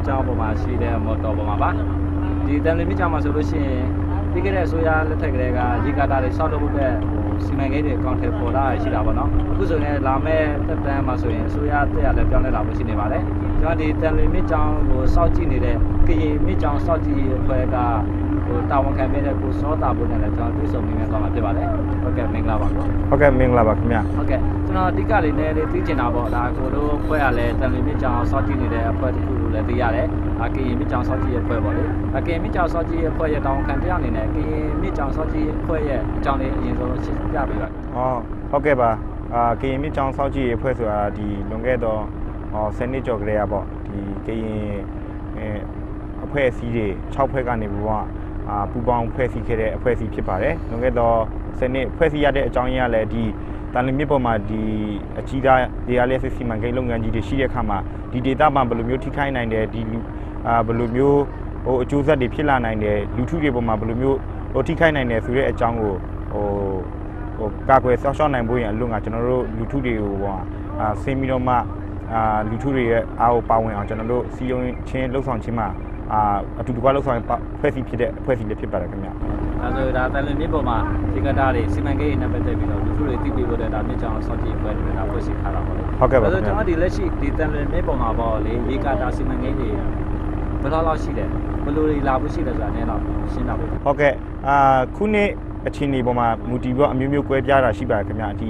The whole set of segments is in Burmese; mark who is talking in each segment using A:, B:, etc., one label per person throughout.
A: စ်ကြောင်းပေါ်မှာရှိတဲ့မော်တော်ပေါ်မှာပါဒီတန်လွင်မြစ်ကြောင်းမှာဆိုလို့ရှိရင်ပြီးခဲ့တဲ့အစိုးရလက်ထက်ကလေးကရေကာတာတွေဆောက်လုပ်ဖို့အတွက်ဟိုစီမံကိန်းတွေအကောင့်ထဲပေါ်လာရှိတာပေါ့နော်အခုဆိုရင်လာမဲ့တက်တန်းမှာဆိုရင်အစိုးရတက်ရလည်းပြောင်းလဲလာဖို့ရှိနေပါတယ်ကျွန်တော်ဒီတန်လွင်မြစ်ကြောင်းကိုစောင့်ကြည့်နေတဲ့ကရင်မြစ်ကြောင်းစောင့်ကြည့်ရေးအဖွဲ့က ဟိုတာဝန်ခံပေးတဲ့ကိုစောတာဘုန်းနဲ့လည်းကျွန်တော်တွေ့ဆုံနေသွားမှာဖြစ်ပါတယ်ဟုတ်ကဲ့မင်္ဂလာပါကော
B: ဟုတ်ကဲ့မင်္ဂလာပါခင်ဗျ
A: ဟုတ်ကဲ့ကျွန်တော်အဓိကလေးနဲ့လေးသိချင်တာပေါ့ဒါကိုတို့အဖွဲ့ကလည်းတန်လီမြစ်ကြောင်စောင့်ကြည့်နေတဲ့အဖွဲ့တစ်ခုလို့လည်းသိရတယ်။အကရင်မြစ်ကြောင်စောင့်ကြည့်ရဲ့အဖွဲ့ပေါ့လေ။အကရင်မြစ်ကြောင်စောင့်ကြည့်ရဲ့အဖွဲ့ရဲ့တောင်းခံတရားအနေနဲ့ကရင်မြစ်ကြောင်စောင့်ကြည့်ရဲ့အဖွဲ့ရဲ့အကြောင်းလေးအရင်ဆုံးရှင်းပြပေးပါ။။
B: အော်ဟုတ်ကဲ့ပါ။အာကရင်မြစ်ကြောင်စောက်ကြည့်ရေးအဖွဲ့ဆိုတာဒီလွန်ခဲ့တော့ဟော10နှစ်ကျော်ကလေးอ่ะပေါ့ဒီကရင်အဲအဖွဲ့အစည်းတွေ6ဖွဲ့ကနေပြီးတော့ အာပူပေါင်းဖွဲ့စည်းခဲ့တဲ့အဖွဲ့အစည်းဖြစ်ပါတယ်။လွန်ခဲ့တော့10နှစ်ဖွဲ့စည်းရတဲ့အကြောင်းရင်းကလည်းဒီတန်လီမြစ်ပေါ်မှာဒီအကြီးသားဒေယာလက်စစ်စီမံကိန်းလုပ်ငန်းကြီးတွေရှိတဲ့အခါမှာဒီဒေတာမှာဘယ်လိုမျိုးထိခိုက်နိုင်တယ်ဒီလူအာဘယ်လိုမျိုးဟိုအကျိုးဆက်တွေဖြစ်လာနိုင်တယ်လူထုတွေပေါ်မှာဘယ်လိုမျိုးဟိုထိခိုက်နိုင်တယ်ဆိုတဲ့အကြောင်းကိုဟိုဟိုကာကွယ်ဆောက်ရှောက်နိုင်ဖို့ရန်အလို့ငါကျွန်တော်တို့လူထုတွေကိုပေါ့အာဆင်းပြီးတော့မှအာလူထုတွေရဲ့အားကိုပါဝင်အောင်ကျွန်တော်တို့စီယုံချင်းလှုပ်ဆောင်ခြင်းမှာ အာအတူတကွလှုပ်ဆောင်ပါဖွဲ့စည်းဖြစ်တဲ့အဖွဲ့အစည်းလေးဖြစ်ပါတယ်ခင်ဗျ
A: အဲဆိုဒါတန်လီမြစ်ပေါ်မှာဒီကတာတွေစီမံကိန်းနဲ့ပတ်သက်ပြီးတော့လူထုတွေသိပြီးဖို့တဲ့ဒါမြစ်ကြောင်စောင့်ကြည့်အဖွဲ့တွေဒါဖွဲ့စည်းထားတာပေါ့လေ။
B: ဟုတ်ကဲ့ပါ
A: အဲ
B: ခင်
A: ဆို
B: ဗျ
A: ကျွန်တော်ဒီလက်ရှိဒီတန်လီမြစ်ပေါ်မှာပေါ့လေရေကာတာစီမံကိန်းတွေဘယ်လောက်လောက်ရှိတယ်ဘယ်လိုတွေလာဖို့ရှိတယ်ဆိုတာနည်းတော့ရှင်းတာပဲ။
B: ဟုတ်ကဲ့အာခုနှစ်အချင်းဒီပေါ်မှာမူတည်ပြီးတော့အမျိုးမျိုးကွဲပြားတာရှိပါတယ်ခင်ဗျဒီ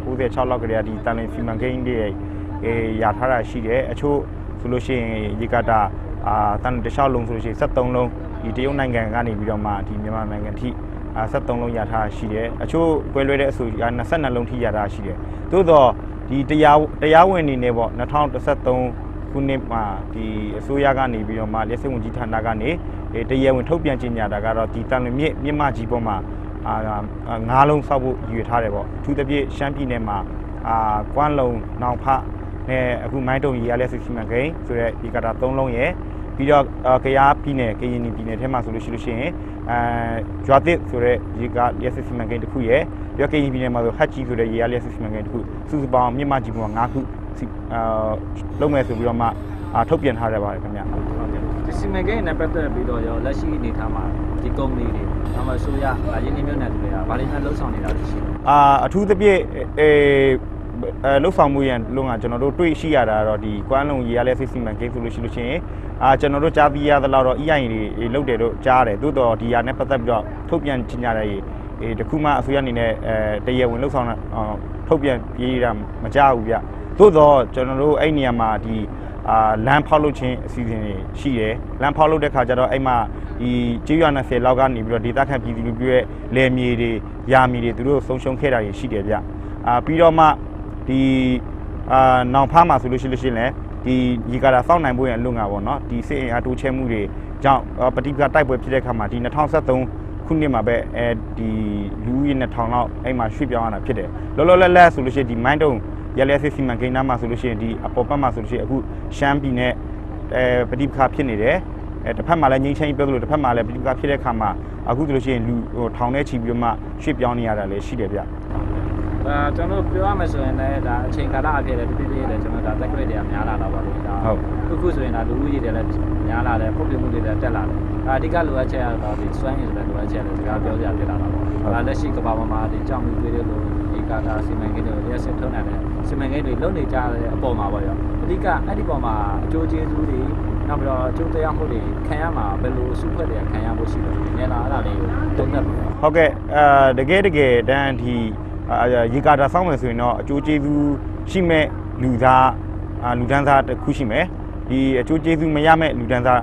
B: 1996လောက်ကလေးကဒီတန်လင်စီမံကိန်းတွေအေးရထားတာရှိတယ်အချို့ဆိုလို့ရှိရင်ရေကတာ အာတန်တခြားလုံးဆိုလို့ရှိရင်73လုံးဒီတရုတ်နိုင်ငံကနေပြီးတော့မှဒီမြန်မာနိုင်ငံထိအာ73လုံးရထားတာရှိတယ်အချို့ကွဲလွဲတဲ့အဆိုက22လုံးထိရထားတာရှိတယ်သို့တော့ဒီတရားတရားဝင်နေနေပေါ့2013ခုနှစ်မှာဒီအစိုးရကနေပြီးတော့မှလက်စစ်ဝန်ကြီးဌာနကနေအဲတရားဝင်ထုတ်ပြန်ကြေညာတာကတော့ဒီတန်လွင်မြစ်မြစ်မကြီးပေါ်မှာအာအာငါးလုံးစောက်ဖို့ရည်ရွယ်ထားတယ်ပေါ့အထူးသဖြင့်ရှမ်းပြည်နယ်မှာအာကွမ်းလုံနောင်ဖနဲ့အခုမိုင်းတုံရီရလက်စစ်စီမံကိန်းဆိုတဲ့ဒီကတာ၃လုံးရယ် ပြီးတော့အာကယားပြည်နယ်ကရင်ပြည်နယ်ထဲမှာဆိုလို့ရှိလို့ရှိရင်အဲဂျွာတစ်ဆိုတဲ့ရေကလက်စစ်စီမံကိန်းတစ်ခုရယ်ပြီးတော့ကရင်ပြည်နယ်မှာဆိုဟတ်ကြီးဆိုတဲ့ရေရလက်စစ်စီမံကိန်းတစ်ခုစုစုပေါင်းမြစ်မကြီးပေါ်မှာ၅ခုစီအာလုံးမဲ့ဆိုပြီးတော့မှအာထုတ်ပြန်ထားရပါတယ်ခင်ဗျ
A: ဟုတ်ကဲ့ဒီစီမံကိန်းနဲ့ပတ်သက်ပြီးတော့ရောလက်ရှိအနေထားမှာဒီကုမ္ပဏီတွေဒါမှဆိုရအရင်မျိုးနဲ့တူတွေကဗာလိမန်လှုပ်ဆောင်နေတာရှိတယ်
B: အာအထူးသဖြင့်အဲ အဲလှုပ်ဆောင်မှုရန်လုံးကကျွန်တော်တို့တွေ့ရှိရတာတော့ဒီကွမ်းလုံရေရလဲစစ်စီမံကိန်းဆိုလို့ရှိလို့ရှိရင်အာကျွန်တော်တို့ကြားသိရသလောက်တော့ EIN တွေလုတ်တယ်လို့ကြားတယ်သို့တော့ဒီဟာနဲ့ပတ်သက်ပြီးတော့ထုတ်ပြန်ကြေညာတဲ့အဲတခုမှအစိုးရအနေနဲ့အဲတရားဝင်လှုပ်ဆောင်တာအာထုတ်ပြန်ပြေးတာမကြားဘူးဗျသို့တော့ကျွန်တော်တို့အဲ့နေရာမှာဒီအာလမ်းဖောက်လုပ်ခြင်းအစီအစဉ်တွေရှိတယ်လမ်းဖောက်လုပ်တဲ့ခါကျတော့အဲ့မှာဒီကျေးရွာ20လောက်ကနေပြီးတော့ဒေသခံပြည်သူလူမျိုးရဲ့လယ်မြေတွေယာမြေတွေသူတို့ဆုံးရှုံးခဲ့တာတွေရှိတယ်ဗျအာပြီးတော့မှ ဒီအာနောင်ဖားမှာဆိုလို့ရှိလို့ရှိရင်လည်းဒီရေကာတာစောင့်နိုင်ဖို့ရန်အလို့ငါပေါ့နော်ဒီစစ်အင်အားတိုးချဲမှုတွေကြောင့်အာပဋိပက္ခတိုက်ပွဲဖြစ်တဲ့ခါမှာဒီ2023ခုနှစ်မှာပဲအဲဒီလူဦးရေ2000လောက်အဲ့မှာရွှေ့ပြောင်းရတာဖြစ်တယ်လောလောလတ်လတ်ဆိုလို့ရှိရင်ဒီမိုင်းတုံရလဲစစ်စီမံကိန်းနားမှာဆိုလို့ရှိရင်ဒီအပေါ်ဘက်မှာဆိုလို့ရှိရင်အခုရှမ်းပြည်နဲ့အဲပဋိပက္ခဖြစ်နေတယ်အဲတစ်ဖက်မှာလည်းငင်းချင်းပြောသလိုတစ်ဖက်မှာလည်းပဋိပက္ခဖြစ်တဲ့ခါမှာအခုဆိုလို့ရှိရင်လူဟိုထောင်ထဲချီပြီးတော့မှရွှေ့ပြောင်းနေရတာလည်းရှိတယ်ဗျ
A: ဒါကျွန်တော်ပြောရမယ်ဆိုရင်လည်းဒါအချိန်ကာလအပြည့်လည်းတတိတိလည်းကျွန်တော်ဒါတက်ခွေတွေကများလာတာပါလို့ဒါ
B: ဟုတ်
A: ခုခုဆိုရင်ဒါလူဦးရေတွေလည်းများလာတယ်ပုံပြမှုတွေလည်းတက်လာတယ်ဒါအဓိကလိုအပ်ချက်ကတော့ဒီစွမ်းရည်ဆိုတဲ့လိုအပ်ချက်လည်းဒီကပြောကြဖြစ်လာတာပေါ့ဒါလက်ရှိကမ္ဘာပေါ်မှာဒီကြောင်မီတွေလို့ဒီကာတာစီမံကိန်းတွေရက်စက်ထုံးနိုင်တယ်စီမံကိန်းတွေလုပ်နေကြတဲ့အပေါ်မှာပေါ့ရောအဓိကအဲ့ဒီပေါ်မှာအကျိုးကျေးဇူးတွေနောက်ပြီးတော့အကျိုးတရားမှုတွေခံရမှာဘယ်လိုစုဖွဲ့တွေခံရဖို့ရှိတယ်နည်းလားအဲ့ဒါလေးကိုတုံ့တက်ပြီး
B: ဟုတ်ကဲ့အာတကယ်တကယ်တန်းဒီအာ ရေကာတာစောင့်မယ်ဆိုရင်တော့အကျိုးကျေးဇူးရှိမဲ့လူသားအာလူဒန်းစားတစ်ခုရှိမယ်ဒီအကျိုးကျေးဇူးမရမဲ့လူဒန်းစား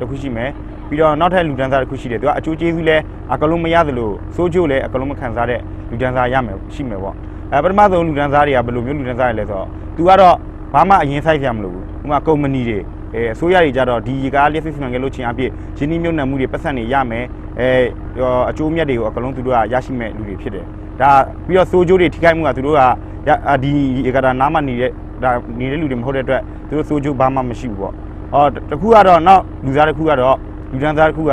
B: တစ်ခုရှိမယ်ပြီးတော့နောက်ထပ်လူဒန်းစားတစ်ခုရှိတယ်သူကအကျိုးကျေးဇူးလဲအကလုံးမရသလိုစိုးကျိုးလဲအကလုံးမခံစားတဲ့လူဒန်းစားရမယ်ရှိမယ်ပေါ့အဲပထမဆုံးလူဒန်းစားတွေကဘယ်လိုမျိုးလူဒန်းစားရလဲဆိုတော့သူကတော့ဘာမှအရင်ဆိုင်ရမလို့ဘူးဥပမာကုမ္ပဏီတွေအဲအစိုးရတွေကြတော့ဒီရေကားလျှက်စစ်စီမံကိန်းလုပ်ချင်အဖြစ်ရင်းနှီးမြှုပ်နှံမှုတွေပတ်စံတွေရမယ်အဲအကျိုးမြတ်တွေကိုအကလုံးသူတို့ကရရှိမဲ့လူတွေဖြစ်တယ် ဒါပြီးတော့စိုးကျိုးတွေထိခိုက်မှုကသူတို့ကဒီရေကာတာနားမှာနေတဲ့ဒါနေတဲ့လူတွေမဟုတ်တဲ့အတွက်သူတို့စိုးကျိုးဘာမှမရှိဘူးပေါ့အော်တခုကတော့နောက်လူသားတစ်ခုကတော့လူဒန်းစားတစ်ခုက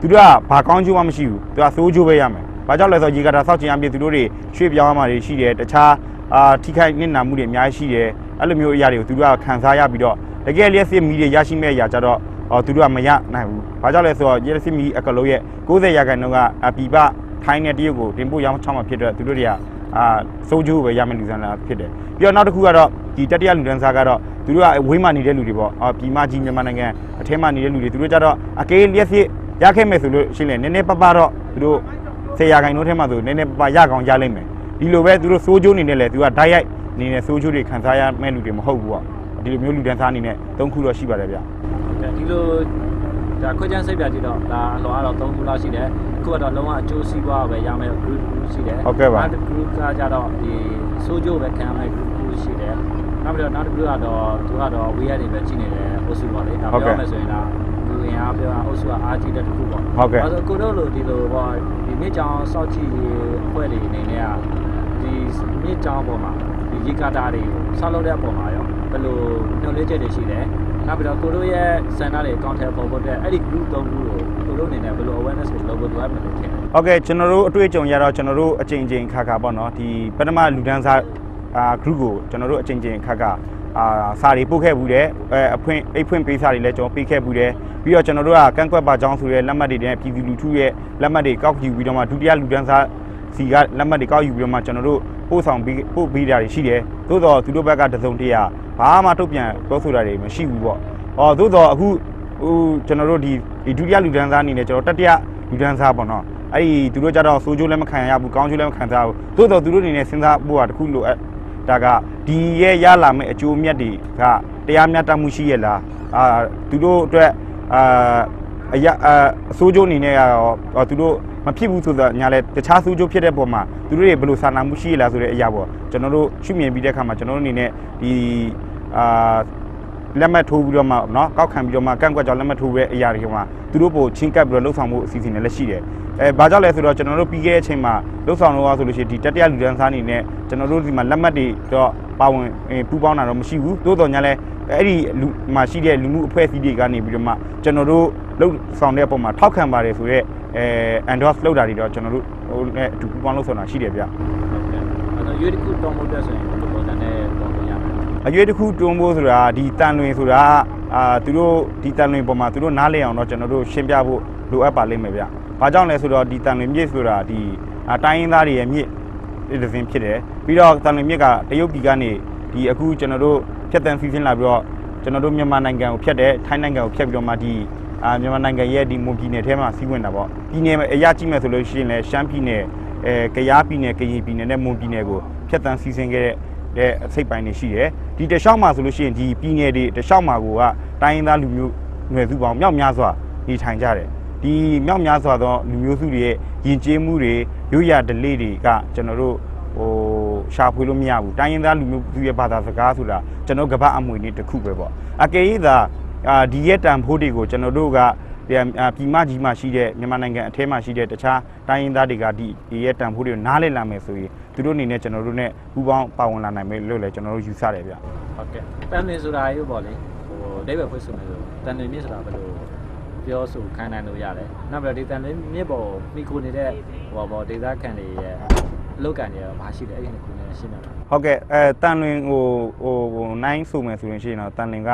B: သူတို့ကဘာကောင်းကျိုးမှမရှိဘူးသူကစိုးကျိုးပဲရမယ်ဘာကြောင့်လဲဆိုတော့ရေကာတာစောက်ချင်အဖြစ်သူတို့တွေရွှေ့ပြောင်းရမှာတွေရှိတယ်တခြားအာထိခိုက်နစ်နာမှုတွေအများကြီးရှိတယ်အဲ့လိုမျိုးအရာတွေကိုသူတို့ကခံစားရပြီးတော့တကယ်လျက်စစ်မီတွေရရှိမဲ့အရာကြတော့အော်သူတို့ကမရနိုင်ဘူးဘာကြောင့်လဲဆိုတော့လျက်စစ်မီအကလုံးရဲ့90ရာခိုင်နှုန်းကအပီပ ထိုင်းနဲ့တရုတ်ကိုတင်ပို့ရောင်းချောင်းမှာဖြစ်တဲ့သူတို့တွေကအာစိုးကျိုးပဲရမယ့်လူစံလာဖြစ်တယ်ပြီးတော့နောက်တစ်ခုကတော့ဒီတတိယလူဒန်းစားကတော့သူတို့ကဝေးမှနေတဲ့လူတွေပေါ့အော်ပြည်မကြီးမြန်မာနိုင်ငံအထဲမှာနေတဲ့လူတွေသူတို့ကြတော့အကေးလျက်စစ်ရခဲ့မယ်ဆိုလို့ရှိရင်လည်းနည်းနည်းပပတော့သူတို့ဆယ်ရာခိုင်နှုန်းထဲမှာဆိုနည်းနည်းပပရကောင်ရလိမ့်မယ်ဒီလိုပဲသူတို့စိုးကျိုးနေနဲ့လေသူကဓာတ်ရိုက်အနေနဲ့စိုးကျိုးတွေခံစားရမယ့်လူတွေမဟုတ်ဘူးပေါ့ဒီလိုမျိုးလူဒန်းစားအနေနဲ့သုံးခုတော့ရှိပါတယ်ဗျ
A: ဒီလို ဒါခွဲချမ်းစိတ်ပြကြည့်တော့ဒါအလောကတော့3ခုလောက်ရှိတယ်အခုကတော့လုံးဝအကျိုးစီးပွားပဲရမယ် group ရှိတယ်
B: ဟုတ်ကဲ့ပါ
A: နောက်တစ် group ကကြတော့ဒီဆိုဂျိုပဲခံရမယ် group ရှိတယ်နောက်ပြီးတော့နောက်တစ် group ကတော့သူကတော့ဝေးရနေပဲကြီးနေတယ်အုပ်စုပေါ့လေဒါပြောမယ်ဆိုရင်ဒါလူရင်းအားပြောအုပ်စုကအားကြီးတဲ့တစ်ခုပေါ့
B: ဟုတ်ကဲ့
A: အဲဆိုကိုတို့လိုဒီလိုပေါ့ဒီမြစ်ကြောင်စောက်ကြည့်အဖွဲ့တွေအနေနဲ့ကဒီမြစ်ကြောင်ပေါ်မှာဒီရေကာတာတွေကိုဆောက်လုပ်တဲ့အပေါ်မှာရောဘယ်လိုညှို့လေးချက်တွေရှိလဲ နောက်ပြီးတော့ကိုတို့ရဲ့စံနာတွေ counter ပေါ်ဖို့အတွက်အဲ့ဒီ group 3ခုကိုကိုတို့အနေနဲ့ဘယ်လို awareness ကိုလုပ်ဖို့လိုအပ်မယ်လို့ထင်လဲ
B: ဟုတ်ကဲ့ကျွန်တော်တို့အတွေ့အကြုံရတော့ကျွန်တော်တို့အချိန်ချင်းခါခါပေါ့နော်ဒီပထမလူဒန်းစားအာ group ကိုကျွန်တော်တို့အချိန်ချင်းခါခါအာစာတွေပို့ခဲ့ဘူးတယ်အဲအဖွင့်အိတ်ဖွင့်ပေးစာတွေလည်းကျွန်တော်ပေးခဲ့ဘူးတယ်ပြီးတော့ကျွန်တော်တို့ကကန့်ကွက်ပါကြောင်းဆိုရဲလက်မှတ်တွေနဲ့ပြည်သူလူထုရဲ့လက်မှတ်တွေကောက်ယူပြီးတော့မှဒုတိယလူဒန်းစား စီကလက်မှတ်တွေကောက်ယူပြီးတော့မှကျွန်တော်တို့ပို့ဆောင်ပြီးပို့ပေးတာတွေရှိတယ်သို့တော့သူတို့ဘက်ကတစုံတရာဘာမှထုတ်ပြန်ပြောဆိုတာတွေမရှိဘူးပေါ့ဟောသို့တော့အခုဟိုကျွန်တော်တို့ဒီဒီဒုတိယလူဒန်းစားအနေနဲ့ကျွန်တော်တတိယလူဒန်းစားပေါ့နော်အဲ့ဒီသူတို့ကြတော့စိုးကျိုးလည်းမခံရဘူးကောင်းကျိုးလည်းမခံစားဘူးသို့တော့သူတို့အနေနဲ့စဉ်းစားဖို့ကတခုလိုအပ်ဒါကဒီရဲ့ရလာမယ့်အကျိုးမြတ်တွေကတရားမျှတမှုရှိရဲ့လားအာသူတို့အတွက်အာအရာအာအစိုးကျိုးအနေနဲ့ကတော့သူတို့ မဖြစ်ဘူးဆိုတော့ညာလဲတခြားစိုးကျိုးဖြစ်တဲ့ပုံမှာသူတို့တွေဘယ်လိုစာနာမှုရှိရလားဆိုတဲ့အရာပေါ့ကျွန်တော်တို့ရှုမြင်ပြီးတဲ့အခါမှာကျွန်တော်တို့အနေနဲ့ဒီအာ လက်မှတ်ထိုးပြီးတော့မှเนาะကောက်ခံပြီးတော့မှကန့်ကွက်ကြောင်းလက်မှတ်ထိုးတဲ့အရာတွေကမှသူတို့ပိုချင်းကပ်ပြီးတော့လှုပ်ဆောင်မှုအစီအစဉ်တွေလည်းရှိတယ်အဲဘာကြောင့်လဲဆိုတော့ကျွန်တော်တို့ပြီးခဲ့တဲ့အချိန်မှာလှုပ်ဆောင်တော့ဆိုလို့ရှိရင်ဒီတတိယလူဒန်းစားအနေနဲ့ကျွန်တော်တို့ဒီမှာလက်မှတ်တွေတော့ပါဝင်ပူးပေါင်းတာတော့မရှိဘူးသို့တော်ညာလဲအဲ့ဒီလူမှာရှိတဲ့လူမှုအဖွဲ့အစည်းတွေကနေပြီးတော့မှကျွန်တော်တို့လှုပ်ဆောင်တဲ့အပေါ်မှာထောက်ခံပါတယ်ဆိုတော့ အဲ endorse လုပ်တာတွေတော့ကျွန်တော်တို့ဟိုနဲ့အတူပူးပေါင်းလှုပ်ဆောင်တာရှိတယ်ဗျ
A: ဟုတ်ကဲ့အဲ့တော့ရွေးတစ်ခုတောင်းဖို့အတွက်ဆိုရင်ဘယ်လိုပုံစံနဲ့တောင်းလို့ရမလဲ
B: အရွေးတစ်ခုတွန်းဖို့ဆိုတာဒီတန်လွင်ဆိုတာအာသူတို့ဒီတန်လွင်ပေါ်မှာသူတို့နားလည်အောင်တော့ကျွန်တော်တို့ရှင်းပြဖို့လိုအပ်ပါလိမ့်မယ်ဗျ။ဘာကြောင့်လဲဆိုတော့ဒီတန်လွင်မြစ်ဆိုတာဒီအာတိုင်းရင်းသားတွေရဲ့မြစ်တစ်စင်းဖြစ်တယ်။ပြီးတော့တန်လွင်မြစ်ကတရုတ်ပြည်ကနေဒီအခုကျွန်တော်တို့ဖြတ်တန်းစီစဉ်လာပြီးတော့ကျွန်တော်တို့မြန်မာနိုင်ငံကိုဖြတ်တယ်ထိုင်းနိုင်ငံကိုဖြတ်ပြီးတော့မှဒီ အာမြန်မာနိုင်ငံရဲ့ဒီမွန်ပြည်နယ်ထဲမှာစီးဝင်တာပေါ့။ပြည်နယ်အရာကြီးမယ်ဆိုလို့ရှိရင်လည်းရှမ်းပြည်နယ်အဲကယားပြည်နယ်ကရင်ပြည်နယ်နဲ့မွန်ပြည်နယ်ကိုဖြတ်တန်းစီစဉ်ခဲ့တဲ့တဲ့အစိတ်ပိုင်းတွေရှိတယ်ဒီတလျှောက်မှာဆိုလို့ရှိရင်ဒီပြည်နယ်တွေတလျှောက်မှာကိုကတိုင်းရင်းသားလူမျိုးຫນွယ်စုပေါင်းမြောက်များစွာနေထိုင်ကြတယ်ဒီမြောက်များစွာသောလူမျိုးစုတွေရဲ့ယဉ်ကျေးမှုတွေရိုးရာဓလေ့တွေကကျွန်တော်တို့ဟိုရှာဖွေလို့မရဘူးတိုင်းရင်းသားလူမျိုးစုရဲ့ဘာသာစကားဆိုတာကျွန်တော်ကပ္ပအမွေနေတစ်ခုပဲပေါ့အကယ်၍သာ အာဒီရဲ့တန်ဖိုးတွေကိုကျွန်တော်တို့ကပြန်အာပြည်မကြီးမှာရှိတဲ့မြန်မာနိုင်ငံအထဲမှာရှိတဲ့တခြားတိုင်းရင်းသားတွေကဒီဒီရဲ့တန်ဖိုးတွေကိုနားလည်လာမယ်ဆိုရင်သူတို့အနေနဲ့ကျွန်တော်တို့ ਨੇ ပူးပေါင်းပါဝင်လာနိုင်မယ်လို့လည်းကျွန်တော်တို့ယူဆတယ်ဗျ
A: ဟုတ်ကဲ့တန်နေဆိုတာရုပ်ပေါ့လေဟိုဒိဗယ်ဖွင့်ဆိုမယ်ဆိုတန်နေမြစ်ဆိုတာဘယ်လိုပြောဆိုခိုင်းနိုင်လို့ရတယ်နောက်ပြီးတော့ဒီတန်နေမြစ်ပေါ်မိခိုနေတဲ့ဟိုပေါ့ဒေသခံတွေရဲ့အလောက်ကန်တွေရောဘာရှိလဲအဲ့ဒီနှစ်ခုနဲ့ရှင်းပြပါ
B: ဟုတ်ကဲ့အဲတန်လွင်ဟိုဟိုဟိုနိုင်ဆိုမယ်ဆိုရင်ရှိရင်တော့တန်လွင်က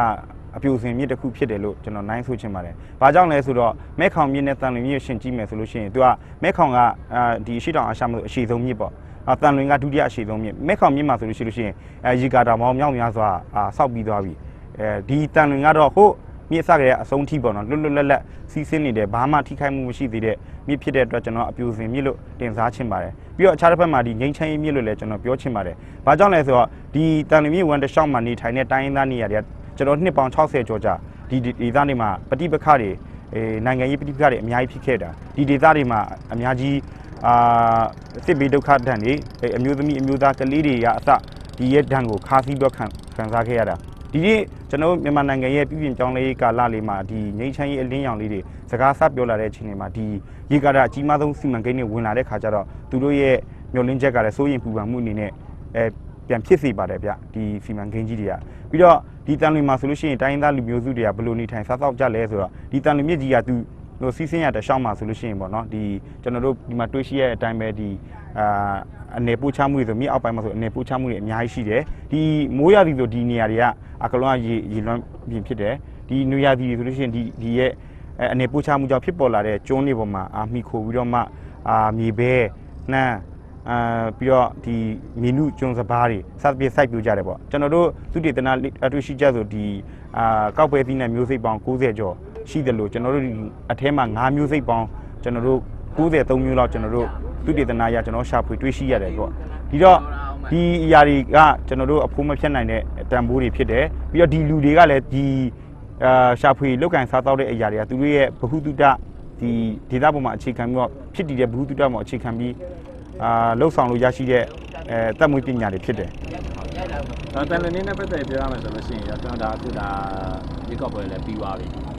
B: အပြိုစင်မြစ်တစ်ခုဖြစ်တယ်လို့ကျွန်တော်နိုင်ဆိုချင်ပါတယ်။ဘာကြောင့်လဲဆိုတော့မဲခေါင်မြစ်နဲ့တန်လွင်မြစ်ရှင်ကြည့်မယ်ဆိုလို့ရှိရင်သူကမဲခေါင်ကအာဒီအရှိတောင်အရှမလို့အရှိဆုံးမြစ်ပေါ့။အာတန်လွင်ကဒုတိယအရှိဆုံးမြစ်မဲခေါင်မြစ်မှာဆိုလို့ရှိလို့ရှိရင်အဲရီကာတာမောင်မြောက်များစွာအာဆောက်ပြီးသွားပြီ။အဲဒီတန်လွင်ကတော့ဟိုမြစ်စကြတဲ့အဆုံးထိပေါ့နော်လွတ်လွတ်လပ်လပ်စီးဆင်းနေတယ်ဘာမှထိခိုက်မှုမရှိသေးတဲ့မြစ်ဖြစ်တဲ့အတွက်ကျွန်တော်အပြိုစင်မြစ်လို့တင်စားချင်ပါတယ်ပြီးတော့အခြားတစ်ဖက်မှာဒီငိမ့်ချမ်းရေးမြစ်လို့လည်းကျွန်တော်ပြောချင်ပါတယ်ဘာကြောင့်လဲဆိုတော့ဒီတန်လီမြစ်ဝန်တစ်လျှောက်မှာနေထိုင်တဲ့တိုင်းရင်းသားနေရာတွေက ကျွန်တော်နှစ်ပေါင်း60ကျော်ကြာဒီဒေသတွေမှာပဋိပက္ခတွေအဲနိုင်ငံရေးပဋိပက္ခတွေအများကြီးဖြစ်ခဲ့တာဒီဒေသတွေမှာအများကြီးအာစစ်ဘေးဒုက္ခဒဏ်တွေအဲအမျိုးသမီးအမျိုးသားကလေးတွေကအစဒီရဲ့ဒဏ်ကိုခါးစည်းတော့ခံခံစားခဲ့ရတာဒီနေ့ကျွန်တော်တို့မြန်မာနိုင်ငံရဲ့ပြည်ပြင်ပြောင်းလဲရေးကာလလေးမှာဒီငိမ့်ချမ်းရေးအလင်းရောင်လေးတွေစကားဆပြောလာတဲ့အချိန်တွေမှာဒီရေကာတာအကြီးမားဆုံးစီမံကိန်းတွေဝင်လာတဲ့ခါကျတော့သူတို့ရဲ့မျှော်လင့်ချက်ကလည်းစိုးရင်ပူပန်မှုအနေနဲ့အဲ ပြန်ဖြစ်စေပါတယ်ဗျဒီစီမံကိန်းကြီးတွေကပြီးတော့ဒီတန်လွင်မှာဆိုလို့ရှိရင်တိုင်းရင်းသားလူမျိုးစုတွေကဘယ်လိုနေထိုင်စားသောက်ကြလဲဆိုတော့ဒီတန်လွင်မြစ်ကြီးကသူတို့စီးစင်းရတဲ့ရှောင်းမှာဆိုလို့ရှိရင်ပေါ့နော်ဒီကျွန်တော်တို့ဒီမှာတွေးရှိရတဲ့အတိုင်းပဲဒီအာအနေပူချမှုတွေဆိုမြေအောက်ပိုင်းမှာဆိုအနေပူချမှုတွေအများကြီးရှိတယ်ဒီမိုးရသည်ဆိုဒီနေရာတွေကအကလုံးကရေရေလွှမ်းပြင်ဖြစ်တယ်ဒီနွေရာသီတွေဆိုလို့ရှိရင်ဒီဒီရဲ့အဲအနေပူချမှုကြောင့်ဖြစ်ပေါ်လာတဲ့ကျွန်းတွေပေါ်မှာအာမိခိုပြီးတော့မှအာမြေဘဲနှမ်း အာပြီးတော့ဒီမီနုကျွန်းစပားတွေစသဖြင့်စိုက်ပျိုးကြတယ်ပေါ့ကျွန်တော်တို့သုတေသနအတွေ့ရှိချက်ဆိုဒီအာကောက်ပဲသီးနဲ့မျိုးစိတ်ပေါင်း60ကျော်ရှိတယ်လို့ကျွန်တော်တို့ဒီအထဲမှာ9မျိုးစိတ်ပေါင်းကျွန်တော်တို့93မျိုးလောက်ကျွန်တော်တို့သုတေသနအရကျွန်တော်ရှာဖွေတွေ့ရှိရတယ်ပေါ့ဒီတော့ဒီအရာတွေကကျွန်တော်တို့အဖိုးမဖြတ်နိုင်တဲ့တန်ဖိုးတွေဖြစ်တယ်ပြီးတော့ဒီလူတွေကလည်းဒီအာရှာဖွေလုတ်ကန်စားတောက်တဲ့အရာတွေကသူတို့ရဲ့ဘ ഹു တုတဒီဒေတာပေါ်မှာအခြေခံပြီးတော့ဖြစ်တည်တဲ့ဘ ഹു တုတမှာအခြေခံပြီး အာလှုပ်ဆောင်လို့ရရှိတဲ့အဲတက်မွေးပညာတွေဖြစ်တယ်။
A: ဒါတန်လင်းနဲ့ပတ်သက်ပြောရမယ်ဆိုလို့ရှိရင်ကျွန်တော်ဒါအခုဒါဒီကော့ပွဲလည်းပြီးသွားပြီ။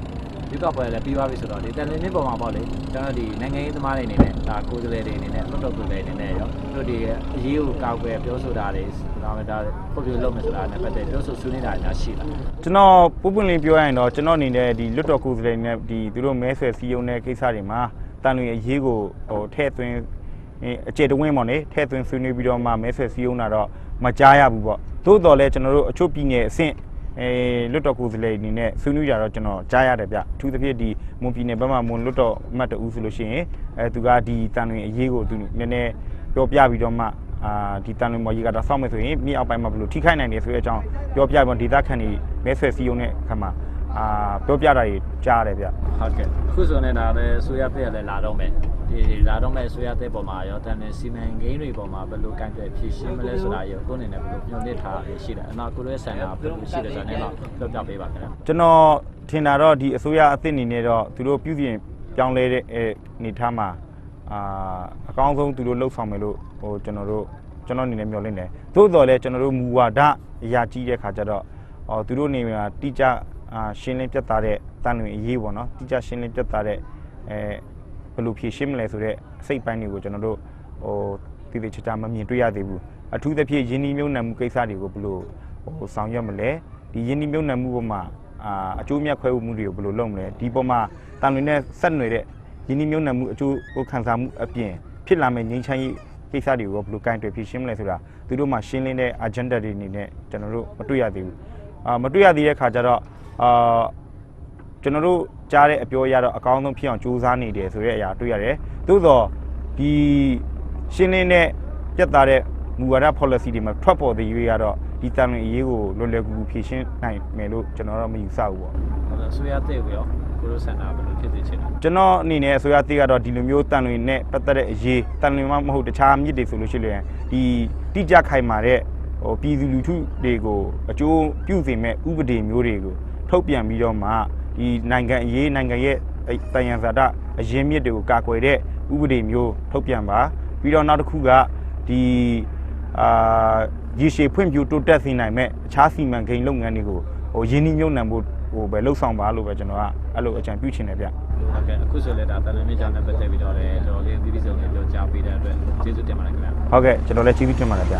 A: ဒီကော့ပွဲလည်းပြီးသွားပြီဆိုတော့ဒီတန်လင်းနဲ့ပုံမှာပေါ့လေကျွန်တော်ဒီနိုင်ငံရေးသမားတွေအနေနဲ့ဒါကိုယ်စားလှယ်တွေအနေနဲ့လွတ်တော်ကိုယ်စားလှယ်အနေနဲ့ရောတို့ဒီအရေးကိုကောက်ွယ်ပြောဆိုတာတွေဒါမှဒါပုံပြလုပ်မယ်ဆိုတာနဲ့ပတ်သက်ပြောဆိုဆွေးနွေးတာများရှိလား
B: ကျွန်တော်ပုပ်ပွင့်လင်းပြောရရင်တော့ကျွန်တော်အနေနဲ့ဒီလွတ်တော်ကိုယ်စားလှယ်နဲ့ဒီသူတို့မဲဆွယ်စည်းရုံးတဲ့ကိစ္စတွေမှာတန်လွင်အရေးကိုဟိုထဲ့သွင်း အဲအကျေတဝင်းပေါ့လေထဲ့သွင်းဆွေးနွေးပြီးတော့မှမဲဆွယ်စည်းရုံးတာတော့မကြားရဘူးပေါ့သို့တော်လည်းကျွန်တော်တို့အချို့ပြည်နယ်အဆင့်အဲလွတ်တော်ကိုယ်စားလှယ်အနေနဲ့ဆွေးနွေးကြတော့ကျွန်တော်ကြားရတယ်ဗျအထူးသဖြင့်ဒီမွန်ပြည်နယ်ဘက်မှာမွန်လွတ်တော်အမှတ်တအူးဆိုလို့ရှိရင်အဲသူကဒီတန်လွင်အရေးကိုသူနည်းနည်းပြောပြပြီးတော့မှအာဒီတန်လွင်မော်ကြီးကတော့စောင့်မယ်ဆိုရင်မြေအောက်ပိုင်းမှာဘယ်လိုထိခိုက်နိုင်တယ်ဆိုတဲ့အကြောင်းပြောပြပြီးဒေသခံတွေမဲဆွယ်စည်းရုံးတဲ့အခါမှာအာပြောပြတာတွေကြားရတယ်ဗျ
A: ဟုတ်ကဲ့အခုဆိုနေတာလည်းဆိုရတဲ့လည်းလာတော့မယ်ဒီလာတော့မယ်ဆိုရတဲ့ပုံမှာရောတန်တဲ့စီမံကိန်းတွေပုံမှာဘယ်လိုကန့်ကွက်ဖြည့်ရှင်းမလဲဆိုတာရောကိုယ်အနေနဲ့ဘယ်လိုညွှန်ပြထားရရှိတယ်အနာကိုယ်ရဲ့ဆန္ဒဘယ်လိုရှိတယ်ဆိုတာလည်းတော့ပြောပြပေးပါခင်ဗျာ
B: ကျွန်တော်ထင်တာတော့ဒီအစိုးရအသစ်အနေနဲ့တော့သူတို့ပြုပြင်ပြောင်းလဲတဲ့အဲအနေထားမှာအာအကောင်းဆုံးသူတို့လှုပ်ဆောင်မယ်လို့ဟိုကျွန်တော်တို့ကျွန်တော်အနေနဲ့မျှော်လင့်တယ်သို့တော်လည်းကျွန်တော်တို့မူဝါဒအရာကြီးတဲ့ခါကျတော့ဟောသူတို့နေမှာတိကျ အာရှင်းလင်းပြတ်သားတဲ့တန်လွင်အရေးပေါ့နော်တိကျရှင်းလင်းပြတ်သားတဲ့အဲဘယ်လိုဖြေရှင်းမလဲဆိုတဲ့အစိတ်ပိုင်းတွေကိုကျွန်တော်တို့ဟိုတည်တည်ချာချာမမြင်တွေ့ရသေးဘူးအထူးသဖြင့်ယင်းဒီမြုံနံမှုကိစ္စတွေကိုဘယ်လိုဟိုဆောင်ရွက်မလဲဒီယင်းဒီမြုံနံမှုပေါ်မှာအာအကျိုးမြတ်ခွဲဝေမှုတွေကိုဘယ်လိုလုပ်မလဲဒီပေါ်မှာတန်လွင်နဲ့ဆက်နွယ်တဲ့ယင်းနှမြုံနယ်မှုအကျိုးကိုခံစားမှုအပြင်ဖြစ်လာမယ့်ငြိမ်းချမ်းရေးကိစ္စတွေကိုဘယ်လိုကင်တွယ်ဖြေရှင်းမလဲဆိုတာသူတို့မှရှင်းလင်းတဲ့ agenda တွေအနေနဲ့ကျွန်တော်တို့မတွေ့ရသေးဘူးအာမတွေ့ရသေးတဲ့ခါကျတော့ အာကျွန်တော်တို့ကြားတဲ့အပြောအရတော့အကောင်းဆုံးဖြစ်အောင်ကြိုးစားနေတယ်ဆိုတဲ့အရာတွေ့ရတယ်သို့တော့ဒီရှင်းလင်းတဲ့ပြတ်သားတဲ့မူဝါဒ policy တွေမှာထွက်ပေါ်တဲ့ရွေးရတော့ဒီတန်လွင်အရေးကိုလွယ်လွယ်ကူကူဖြေရှင်းနိုင်မယ်လို့ကျွန်တော်တော့မယူဆဘူးပေါ့
A: ဟုတ်ကဲ့ဆိုရတဲ့ကိုရောကိုလိုဆန္ဒဘယ်လိုဖြစ်သေးချင်လဲ
B: ကျွန်တော်အနေနဲ့အစိုးရတိကတော့ဒီလိုမျိုးတန်လွင်နဲ့ပတ်သက်တဲ့အရေးတန်လွင်မှမဟုတ်တခြားမြစ်တွေဆိုလို့ရှိရင်ဒီတိကျခိုင်မာတဲ့ဟိုပြည်သူလူထုတွေကိုအကျိုးပြုစေမဲ့ဥပဒေမျိုးတွေကို ထုတ်ပြန်ပြီးတော့မှဒီနိုင်ငံအရေးနိုင်ငံရဲ့အဲ့တန်ရန်ဇာတအရင်မြစ်တွေကိုကာကွယ်တဲ့ဥပဒေမျိုးထုတ်ပြန်ပါပြီးတော့နောက်တစ်ခုကဒီအာရေရှည်ဖွံ့ဖြိုးတိုးတက်စေနိုင်မဲ့အခြားစီမံကိန်းလုပ်ငန်းတွေကိုဟိုရင်းနှီးမြှုပ်နှံဖို့ဟိုပဲလှုပ်ဆောင်ပါလို့ပဲကျွန်တော်ကအဲ့လိုအကြံပြုချင်တယ်ဗျ
A: ဟုတ်ကဲ့အခုဆိုလည်းဒါတန်လင်းမြေချောင်းနဲ့ပတ်သက်ပြီးတော့လည်းတော်တော်လေးပြည်ပြည်စုံနဲ့ပြောကြားပေးတဲ့အတွက်ကျေးဇူးတင်ပါတယ်ခင်ဗျာ
B: ဟုတ်ကဲ့ကျွန်တော်လည်းကျေးဇူးတင်ပါတယ်ဗျ